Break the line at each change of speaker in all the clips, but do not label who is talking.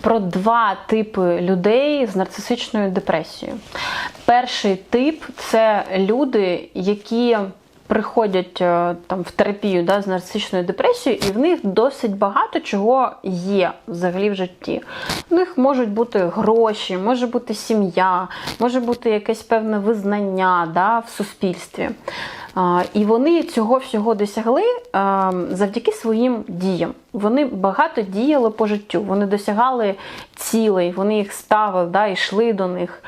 про два типи людей з нарцисичною депресією. Перший тип це люди, які приходять е, там в терапію да, з нарцисичною депресією, і в них досить багато чого є взагалі в житті. У них можуть бути гроші, може бути сім'я, може бути якесь певне визнання да, в суспільстві. І вони цього всього досягли завдяки своїм діям. Вони багато діяли по життю, вони досягали цілей, вони їх ставили, да, йшли до них.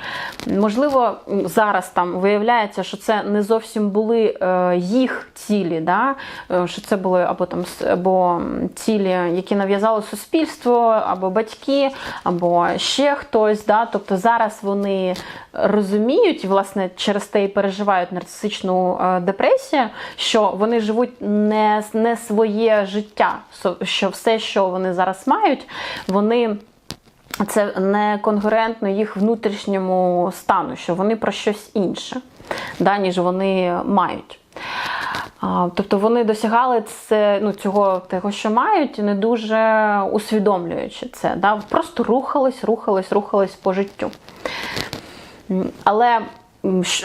Можливо, зараз там виявляється, що це не зовсім були е, їх цілі, да, е, що це були або там або цілі, які нав'язало суспільство, або батьки, або ще хтось. Да. Тобто зараз вони розуміють, власне, через те і переживають нарцисичну е, депресію, що вони живуть не, не своє життя, що все, що вони зараз мають, вони. Це не конкурентно їх внутрішньому стану, що вони про щось інше, да, ніж вони мають. А, Тобто вони досягали це, ну, цього, того, що мають, не дуже усвідомлюючи це. Да? Просто рухались, рухались, рухались по життю. Але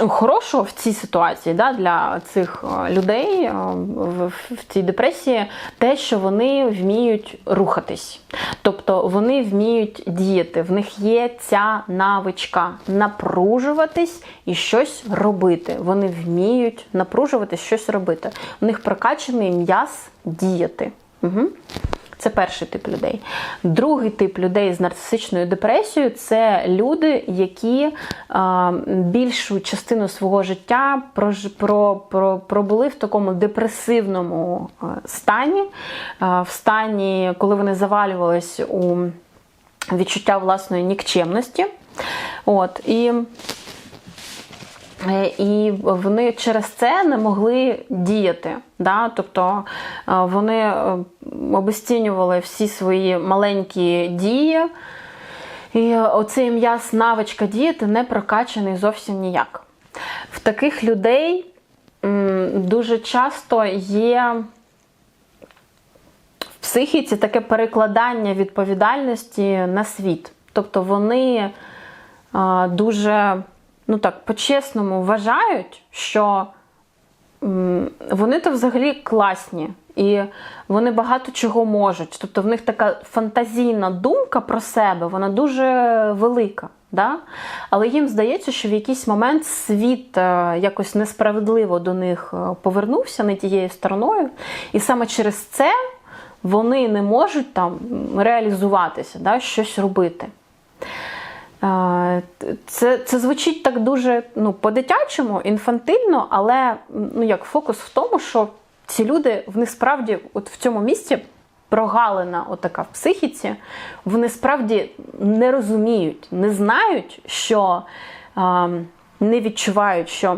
хорошого в цій ситуації да, для цих е, людей е, в, в цій депресії те, що вони вміють рухатись. Тобто вони вміють діяти, в них є ця навичка напружуватись і щось робити. Вони вміють напружуватись, щось робити. У них прокачаний м'яз діяти. Угу. Це перший тип людей. Другий тип людей з нарцисичною депресією це люди, які а, більшу частину свого життя прож, про, про, пробули в такому депресивному стані, а, в стані, коли вони завалювались у відчуття власної нікчемності. От, і і вони через це не могли діяти. Да? Тобто е, вони е, обесцінювали всі свої маленькі дії, і оцей м'яз навичка діяти не прокачаний зовсім ніяк. В таких людей дуже часто є в психіці таке перекладання відповідальності на світ. Тобто вони дуже ну так, по-чесному вважають, що вони то взагалі класні. І вони багато чого можуть. Тобто в них така фантазійна думка про себе, вона дуже велика. Да? Але їм здається, що в якийсь момент світ е, якось несправедливо до них е, повернувся не тією стороною. І саме через це вони не можуть там реалізуватися, да? щось робити. Це, це звучить так дуже ну, по-дитячому, інфантильно, але ну, як фокус в тому, що ці люди вони справді от в цьому місці прогалина отака в психіці, вони справді не розуміють, не знають, що е, не відчувають, що,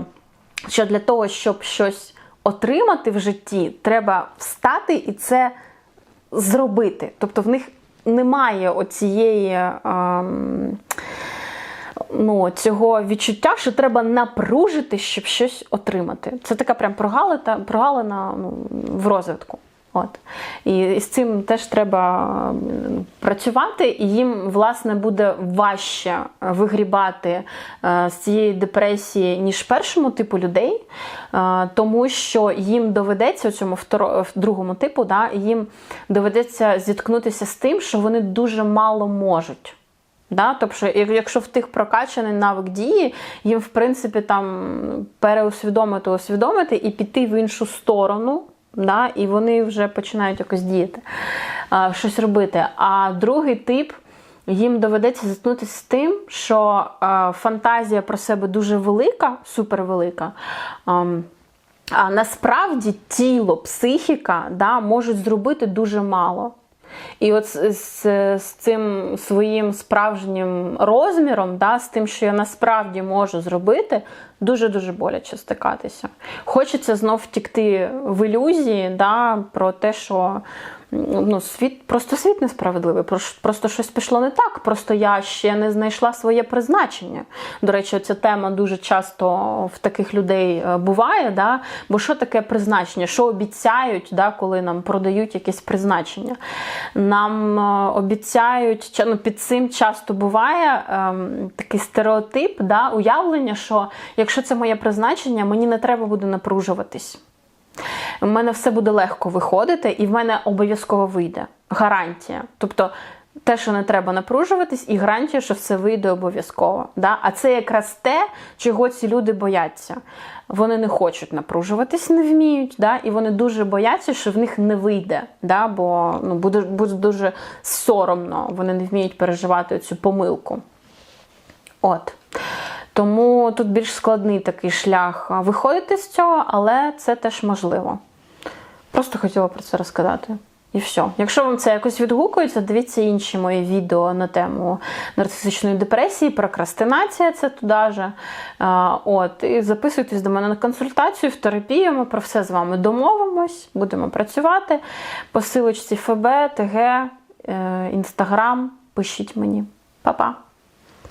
що для того, щоб щось отримати в житті, треба встати і це зробити. Тобто в них немає оцієї. Е, ну, цього відчуття, що треба напружити, щоб щось отримати. Це така прям прогалина, прогалина ну, в розвитку. От. І, з цим теж треба працювати, і їм, власне, буде важче вигрібати е, з цієї депресії, ніж першому типу людей, е, тому що їм доведеться у цьому другому типу, да, їм доведеться зіткнутися з тим, що вони дуже мало можуть. Да? Тобто, якщо в тих прокачаний навик дії, їм, в принципі, там переусвідомити, усвідомити і піти в іншу сторону, да? і вони вже починають якось діяти, щось робити. А другий тип. Їм доведеться зіткнутися з тим, що фантазія про себе дуже велика, супервелика. ем, а насправді тіло, психіка да, можуть зробити дуже мало. І от з, з, цим своїм справжнім розміром, да, з тим, що я насправді можу зробити, дуже-дуже боляче стикатися. Хочеться знов втікти в ілюзії да, про те, що ну, світ, просто світ несправедливий, просто щось пішло не так. Просто я ще не знайшла своє призначення. До речі, ця тема дуже часто в таких людей е, буває. Да? Бо що таке призначення? Що обіцяють, да, коли нам продають якесь призначення? Нам е, обіцяють, ну, під цим часто буває ем, такий стереотип, да, уявлення, що якщо це моє призначення, мені не треба буде напружуватись. У мене все буде легко виходити, і в мене обов'язково вийде. Гарантія. Тобто те, що не треба напружуватись, і гарантія, що все вийде обов'язково. Да? А це якраз те, чого ці люди бояться. Вони не хочуть напружуватись, не вміють, да? і вони дуже бояться, що в них не вийде, да? бо ну, буде, буде дуже соромно, вони не вміють переживати цю помилку. От. Тому тут більш складний такий шлях виходити з цього, але це теж можливо. Просто хотіла про це розказати. І все. Якщо вам це якось відгукується, дивіться інші мої відео на тему нарцисичної депресії, прокрастинація це туди же. А, От, і записуйтесь до мене на консультацію в терапію. Ми про все з вами домовимось, будемо працювати. По силочці ФБ, ТГ, Інстаграм. Пишіть мені. Па-па!